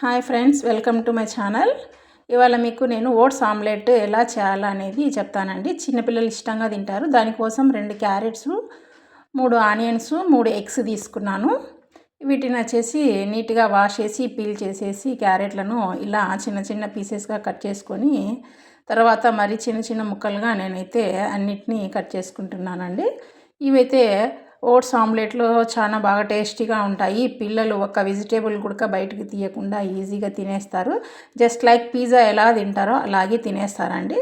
Hi friends welcome to my channel. ఇవాళ మీకు నేను ఓట్స్ ఆమ్లెట్ ఎలా చేయాలనేది చెప్తానండి. చిన్నపిల్లలు ఇష్టంగా తింటారు. దానికోసం రెండు క్యారెట్స్ మూడు ఆనియన్స్ మూడు ఎగ్స్ తీసుకున్నాను. వీటిని వచ్చేసి నీట్గా వాష్ చేసి పీల్ చేసేసి క్యారెట్లను ఇలా చిన్న చిన్న పీసెస్గా కట్ చేసుకొని తర్వాత మరి చిన్న చిన్న ముక్కలుగా నేనైతే అన్నిటినీ కట్ చేసుకుంటున్నానండి. ఇవైతే ఓట్స్ ఆమ్లెట్లో చాలా బాగా టేస్టీగా ఉంటాయి. పిల్లలు ఒక వెజిటేబుల్ కూడా బయటకు తీయకుండా ఈజీగా తినేస్తారు. జస్ట్ లైక్ పిజ్జా ఎలా తింటారో అలాగే తినేస్తారండి.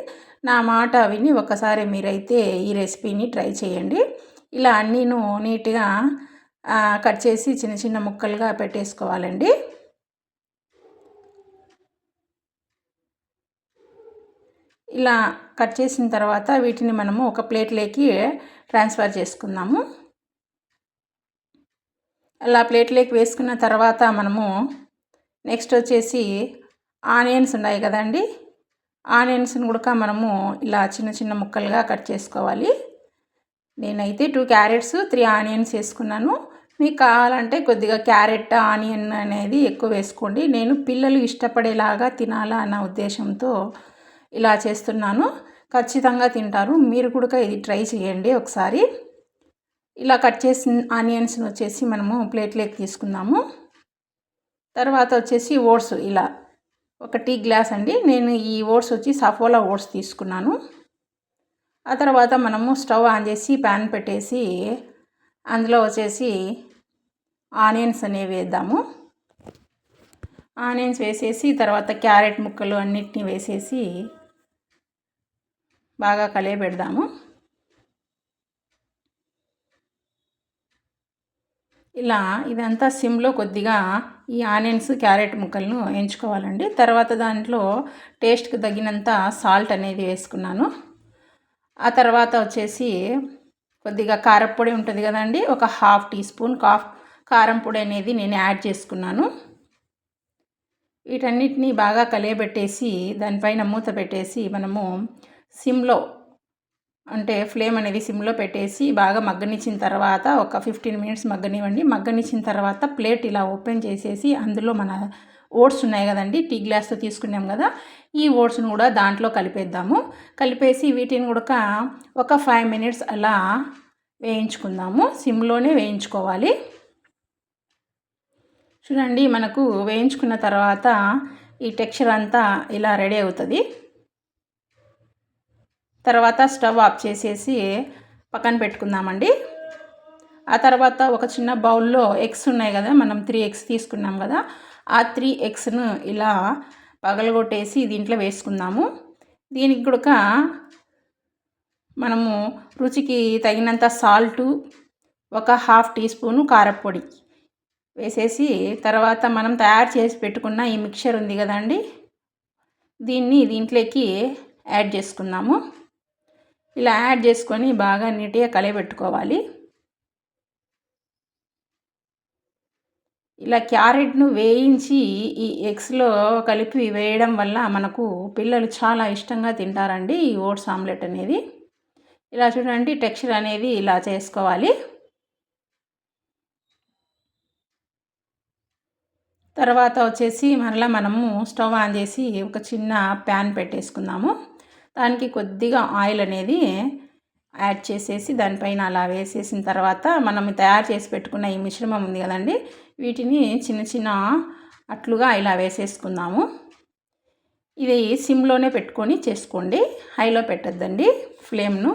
నా మాట విని ఒకసారి మీరైతే ఈ రెసిపీని ట్రై చేయండి. ఇలా అన్నీను నీట్గా కట్ చేసి చిన్న చిన్న ముక్కలుగా పెట్టేసుకోవాలండి. ఇలా కట్ చేసిన తర్వాత వీటిని మనము ఒక ప్లేట్లోకి ట్రాన్స్ఫర్ చేసుకుందాము. అలా ప్లేట్లోకి వేసుకున్న తర్వాత మనము నెక్స్ట్ వచ్చేసి ఆనియన్స్ ఉన్నాయి కదండి. ఆనియన్స్ని కూడా మనము ఇలా చిన్న చిన్న ముక్కలుగా కట్ చేసుకోవాలి. నేనైతే టూ క్యారెట్స్ త్రీ ఆనియన్స్ వేసుకున్నాను. మీకు కావాలంటే కొద్దిగా క్యారెట్ ఆనియన్ అనేది ఎక్కువ వేసుకోండి. నేను పిల్లలు ఇష్టపడేలాగా తినాలా అన్న ఉద్దేశంతో ఇలా చేస్తున్నాను. ఖచ్చితంగా తింటారు. మీరు కూడా ఇది ట్రై చేయండి ఒకసారి. ఇలా కట్ చేసిన ఆనియన్స్ని వచ్చేసి మనము ప్లేట్లోకి తీసుకుందాము. తర్వాత వచ్చేసి ఓట్స్ ఇలా ఒక టీ గ్లాస్ అండి. నేను ఈ ఓట్స్ వచ్చి సఫోలా ఓట్స్ తీసుకున్నాను. ఆ తర్వాత మనము స్టవ్ ఆన్ చేసి ప్యాన్ పెట్టేసి అందులో వచ్చేసి ఆనియన్స్ అనేవి వేద్దాము. ఆనియన్స్ వేసేసి తర్వాత క్యారెట్ ముక్కలు అన్నిటినీ వేసేసి బాగా కలియబెడదాము. ఇలా ఇదంతా సిమ్లో కొద్దిగా ఈ ఆనియన్స్ క్యారెట్ ముక్కలను ఎంచుకోవాలండి. తర్వాత దాంట్లో టేస్ట్కి తగినంత సాల్ట్ అనేది వేసుకున్నాను. ఆ తర్వాత వచ్చేసి కొద్దిగా కారపొడి ఉంటుంది కదండి ఒక హాఫ్ టీ స్పూన్ కాఫ్ కారం పొడి అనేది నేను యాడ్ చేసుకున్నాను. వీటన్నిటిని బాగా కలియబెట్టేసి దానిపైన మూత పెట్టేసి మనము సిమ్లో అంటే ఫ్లేమ్ అనేది సిమ్లో పెట్టేసి బాగా మగ్గనిచ్చిన తర్వాత ఒక ఫిఫ్టీన్ మినిట్స్ మగ్గనివ్వండి. మగ్గనిచ్చిన తర్వాత ప్లేట్ ఇలా ఓపెన్ చేసేసి అందులో మన ఓట్స్ ఉన్నాయి కదండి టీ గ్లాస్తో తీసుకున్నాం కదా ఈ ఓట్స్ను కూడా దాంట్లో కలిపేద్దాము. కలిపేసి వీటిని కూడా ఒక ఫైవ్ మినిట్స్ అలా వేయించుకుందాము. సిమ్లోనే వేయించుకోవాలి. చూడండి మనకు వేయించుకున్న తర్వాత ఈ టెక్స్చర్ అంతా ఇలా రెడీ అవుతుంది. తర్వాత స్టవ్ ఆఫ్ చేసేసి పక్కన పెట్టుకుందామండి. ఆ తర్వాత ఒక చిన్న బౌల్లో ఎగ్స్ ఉన్నాయి కదా మనం త్రీ ఎగ్స్ తీసుకున్నాం కదా ఆ త్రీ ఎగ్స్ను ఇలా పగలగొట్టేసి దీంట్లో వేసుకుందాము. దీనికి కూడా మనము రుచికి తగినంత సాల్టు ఒక హాఫ్ టీ స్పూను కారపొడి వేసేసి తర్వాత మనం తయారు చేసి పెట్టుకున్న ఈ మిక్చర్ ఉంది కదండి దీన్ని దీంట్లోకి యాడ్ చేసుకుందాము. ఇలా యాడ్ చేసుకొని బాగా నీట్గా కలయబెట్టుకోవాలి. ఇలా క్యారెట్ను వేయించి ఈ ఎగ్స్లో కలిపి వేయడం వల్ల మనకు పిల్లలు చాలా ఇష్టంగా తింటారండి ఈ ఓట్స్ ఆమ్లెట్ అనేది. ఇలా చూడండి టెక్స్చర్ అనేది ఇలా చేసుకోవాలి. తర్వాత వచ్చేసి మరలా మనము స్టవ్ ఆన్ చేసి ఒక చిన్న ప్యాన్ పెట్టేసుకుందాము. దానికి కొద్దిగా ఆయిల్ అనేది యాడ్ చేసేసి దానిపైన అలా వేసేసిన తర్వాత మనం తయారు చేసి పెట్టుకున్న ఈ మిశ్రమం ఉంది కదండి వీటిని చిన్న చిన్న అట్లుగా ఇలా వేసేసుకుందాము. ఇది సిమ్లోనే పెట్టుకొని చేసుకోండి. హైలో పెట్టద్దండి ఫ్లేమ్ను.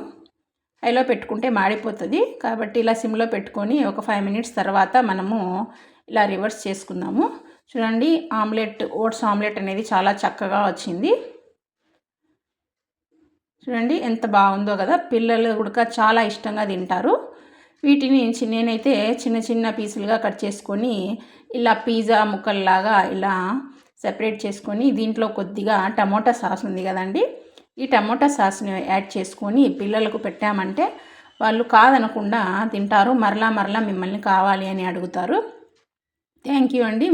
హైలో పెట్టుకుంటే మాడిపోతుంది. కాబట్టి ఇలా సిమ్లో పెట్టుకొని ఒక ఫైవ్ మినిట్స్ తర్వాత మనము ఇలా రివర్స్ చేసుకుందాము. చూడండి ఆమ్లెట్ ఓట్స్ ఆమ్లెట్ అనేది చాలా చక్కగా వచ్చింది. చూడండి ఎంత బాగుందో కదా. పిల్లలు కూడా చాలా ఇష్టంగా తింటారు. వీటిని నేనైతే చిన్న చిన్న పీసులుగా కట్ చేసుకొని ఇలా పిజ్జా ముక్కల్లాగా ఇలా సెపరేట్ చేసుకొని దీంట్లో కొద్దిగా టమోటా సాస్ ఉంది కదండి. ఈ టమోటా సాస్ని యాడ్ చేసుకొని పిల్లలకు పెట్టామంటే వాళ్ళు కాదనకుండా తింటారు. మరలా మరలా మిమ్మల్ని కావాలి అని అడుగుతారు. థ్యాంక్ యూ అండి.